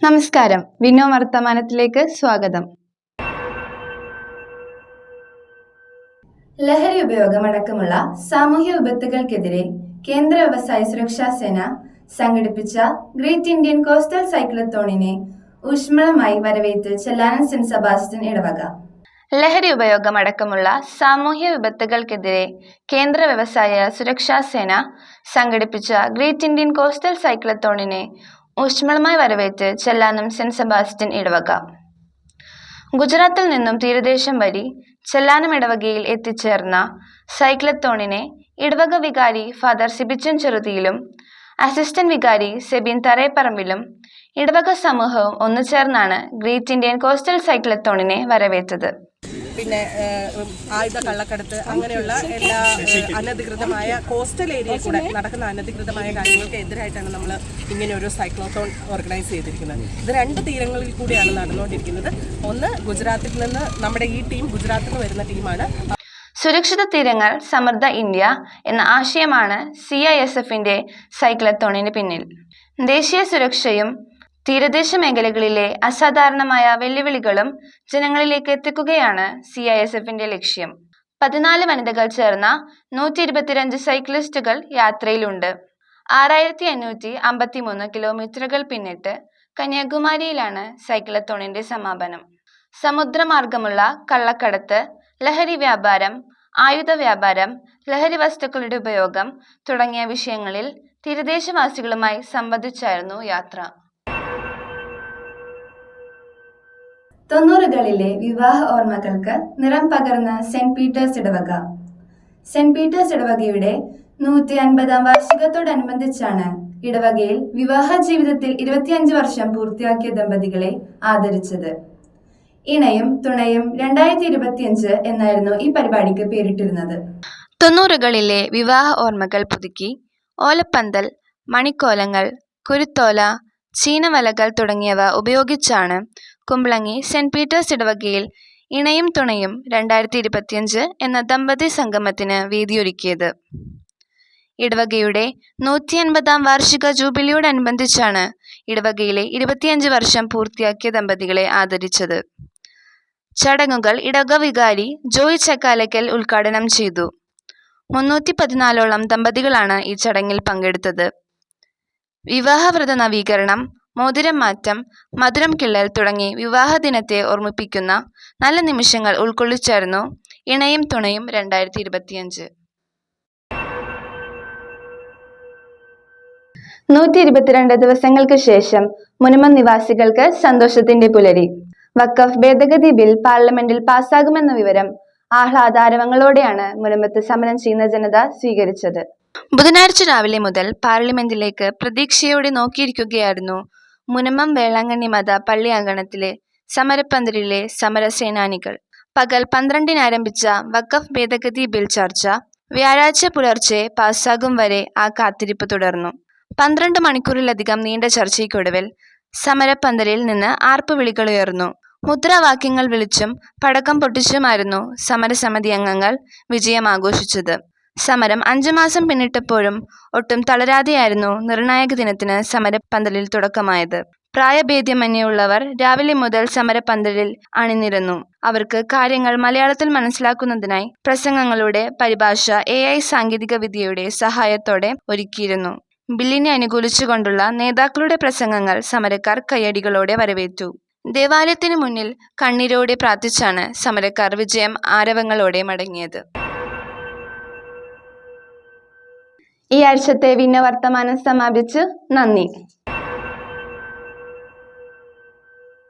നമസ്കാരം. വിനോ വർത്തമാനത്തിലേക്ക് സ്വാഗതം. ലഹരി ഉപയോഗമടക്കമുള്ള സാമൂഹ്യ വിപത്തുകൾക്കെതിരെ കേന്ദ്ര വ്യവസായ സുരക്ഷാ സേന സംഘടിപ്പിച്ച ഗ്രേറ്റ് ഇന്ത്യൻ കോസ്റ്റൽ സൈക്ലത്തോണിനെ ഊഷ്മളമായി വരവേറ്റ് ചെല്ലാനൻ സെന്റ് സെബാസ്റ്റ്യൻ ഇടവക. ലഹരി ഉപയോഗമടക്കമുള്ള സാമൂഹ്യ വിപത്തുകൾക്കെതിരെ കേന്ദ്ര വ്യവസായ സുരക്ഷാ സേന സംഘടിപ്പിച്ച ഗ്രേറ്റ് ഇന്ത്യൻ കോസ്റ്റൽ സൈക്ലത്തോണിനെ ഊഷ്മളമായി വരവേറ്റ് ചെല്ലാനം സെന്റ് സെബാസ്റ്റ്യൻ ഇടവക. ഗുജറാത്തിൽ നിന്നും തീരദേശം വഴി ചെല്ലാനം ഇടവകയിൽ എത്തിച്ചേർന്ന സൈക്ലത്തോണിനെ ഇടവക വികാരി ഫാദർ സിബിച്ചൻ ചെറുതിയിലും അസിസ്റ്റന്റ് വികാരി സെബിൻ തറേപ്പറമ്പിലും ഇടവക സമൂഹവും ഒന്നു ചേർന്നാണ് ഗ്രേറ്റ് ഇന്ത്യൻ കോസ്റ്റൽ സൈക്ലത്തോണിനെ വരവേറ്റത്. പിന്നെ ആയുധ കള്ളക്കടത്ത് അങ്ങനെയുള്ള എല്ലാ അനധികൃതമായ കോസ്റ്റൽ ഏരിയയിൽ കൂടെ നടക്കുന്ന അനധികൃതമായ കാര്യങ്ങൾക്ക് എതിരായിട്ടാണ് നമ്മൾ ഇങ്ങനെ ഒരു സൈക്ലോത്തോൺ ഓർഗനൈസ് ചെയ്തിരിക്കുന്നത്. ഇത് രണ്ട് തീരങ്ങളിൽ കൂടിയാണ് നടന്നുകൊണ്ടിരിക്കുന്നത്. ഒന്ന് ഗുജറാത്തിൽ നിന്ന് നമ്മുടെ ഈ ടീം ഗുജറാത്തിൽ നിന്ന് വരുന്ന ടീമാണ്. സുരക്ഷിത തീരങ്ങൾ സമൃദ്ധ ഇന്ത്യ എന്ന ആശയമാണ് സി ഐ എസ് എഫിന്റെ സൈക്ലത്തോണിന് പിന്നിൽ. ദേശീയ സുരക്ഷയും തീരദേശ മേഖലകളിലെ അസാധാരണമായ വെല്ലുവിളികളും ജനങ്ങളിലേക്ക് എത്തിക്കുകയാണ് സി ഐ എസ് എഫിന്റെ ലക്ഷ്യം. പതിനാല് വനിതകൾ ചേർന്ന നൂറ്റി ഇരുപത്തിരഞ്ച് സൈക്ലിസ്റ്റുകൾ യാത്രയിലുണ്ട്. ആറായിരത്തി അഞ്ഞൂറ്റി അമ്പത്തി മൂന്ന് കിലോമീറ്ററുകൾ പിന്നിട്ട് കന്യാകുമാരിയിലാണ് സൈക്കിളത്തോണിന്റെ സമാപനം. സമുദ്രമാർഗമുള്ള കള്ളക്കടത്ത് ലഹരി വ്യാപാരം ആയുധ വ്യാപാരം ലഹരി വസ്തുക്കളുടെ ഉപയോഗം തുടങ്ങിയ വിഷയങ്ങളിൽ തീരദേശവാസികളുമായി സംവദിച്ചായിരുന്നു യാത്ര. തൊണ്ണൂറുകളിലെ വിവാഹ ഓർമ്മകൾക്ക് നിറം പകർന്ന സെന്റ് പീറ്റേഴ്സ് ഇടവക. സെന്റ് പീറ്റേഴ്സ് ഇടവകയുടെ നൂറ്റി അൻപതാം വാർഷികത്തോടനുബന്ധിച്ചാണ് ഇടവകയിൽ വിവാഹ ജീവിതത്തിൽ ഇരുപത്തിയഞ്ച് വർഷം പൂർത്തിയാക്കിയ ദമ്പതികളെ ആദരിച്ചത്. ഇണയും തുണയും രണ്ടായിരത്തി ഇരുപത്തിയഞ്ച് എന്നായിരുന്നു ഈ പരിപാടിക്ക് പേരിട്ടിരുന്നത്. തൊണ്ണൂറുകളിലെ വിവാഹ ഓർമ്മകൾ പുതുക്കി ഓലപ്പന്തൽ മണിക്കോലങ്ങൾ കുരുത്തോല ചീനവലകൾ തുടങ്ങിയവ ഉപയോഗിച്ചാണ് കുമ്പളങ്ങി സെന്റ് പീറ്റേഴ്സ് ഇടവകയിൽ ഇണയും തുണയും രണ്ടായിരത്തി ഇരുപത്തിയഞ്ച് എന്ന ദമ്പതി സംഗമത്തിന് വേദിയൊരുക്കിയത്. ഇടവകയുടെ നൂറ്റി അൻപതാം വാർഷിക ജൂബിലിയോടനുബന്ധിച്ചാണ് ഇടവകയിലെ ഇരുപത്തിയഞ്ച് വർഷം പൂർത്തിയാക്കിയ ദമ്പതികളെ ആദരിച്ചത്. ചടങ്ങുകൾ ഇടവക വികാരി ജോയ് ചക്കാലക്കൽ ഉദ്ഘാടനം ചെയ്തു. മുന്നൂറ്റി പതിനാലോളം ദമ്പതികളാണ് ഈ ചടങ്ങിൽ പങ്കെടുത്തത്. വിവാഹവ്രത നവീകരണം മോതിരം മാറ്റം മധുരം കിള്ളൽ തുടങ്ങി വിവാഹദിനത്തെ ഓർമ്മിപ്പിക്കുന്ന നല്ല നിമിഷങ്ങൾ ഉൾക്കൊള്ളിച്ചായിരുന്നു ഇണയും തുണയും രണ്ടായിരത്തി ഇരുപത്തിയഞ്ച് നൂറ്റി ഇരുപത്തിരണ്ട് ദിവസങ്ങൾക്ക് ശേഷം മുനമം നിവാസികൾക്ക് സന്തോഷത്തിന്റെ പുലരി. വക്കഫ് ഭേദഗതി ബിൽ പാർലമെന്റിൽ പാസ്സാകുമെന്ന വിവരം ആഹ്ലാദാരവങ്ങളോടെയാണ് മുനമ്പത്ത് സമരം ചെയ്യുന്ന ജനത സ്വീകരിച്ചത്. ബുധനാഴ്ച രാവിലെ മുതൽ പാർലമെന്റിലേക്ക് പ്രതീക്ഷയോടെ നോക്കിയിരിക്കുകയായിരുന്നു മുനമ്പം വേളാങ്കണ്ണി മത പള്ളി അങ്കണത്തിലെ സമരപ്പന്തലിലെ സമരസേനാനികൾ. പകൽ പന്ത്രണ്ടിന് ആരംഭിച്ച വഖഫ് ഭേദഗതി ബിൽ ചർച്ച വ്യാഴാഴ്ച പുലർച്ചെ പാസ്സാകും വരെ ആ കാത്തിരിപ്പ് തുടർന്നു. പന്ത്രണ്ട് മണിക്കൂറിലധികം നീണ്ട ചർച്ചയ്ക്കൊടുവിൽ സമരപ്പന്തലിൽ നിന്ന് ആർപ്പുവിളികൾ ഉയർന്നു. മുദ്രാവാക്യങ്ങൾ വിളിച്ചും പടക്കം പൊട്ടിച്ചുമായിരുന്നു സമരസമിതി അംഗങ്ങൾ വിജയം ആഘോഷിച്ചത്. സമരം അഞ്ചു മാസം പിന്നിട്ടപ്പോഴും ഒട്ടും തളരാതെയായിരുന്നു നിർണായക ദിനത്തിന് സമരപ്പന്തലിൽ തുടക്കമായത്. പ്രായഭേദ്യമന്യുള്ളവർ രാവിലെ മുതൽ സമരപ്പന്തലിൽ അണിനിരന്നു. അവർക്ക് കാര്യങ്ങൾ മലയാളത്തിൽ മനസ്സിലാക്കുന്നതിനായി പ്രസംഗങ്ങളുടെ പരിഭാഷ എ ഐ സാങ്കേതിക വിദ്യയുടെ സഹായത്തോടെ ഒരുക്കിയിരുന്നു. ബില്ലിനെ അനുകൂലിച്ചുകൊണ്ടുള്ള നേതാക്കളുടെ പ്രസംഗങ്ങൾ സമരക്കാർ കയ്യടികളോടെ വരവേറ്റു. ദേവാലയത്തിനു മുന്നിൽ കണ്ണീരോടെ പ്രാർത്ഥിച്ചാണ് സമരക്കാർ വിജയം ആരവങ്ങളോടെ മടങ്ങിയത്. ഈ ആഴ്ചത്തെ വിന്ന വർത്തമാനം സമാപിച്ചു നന്ദി.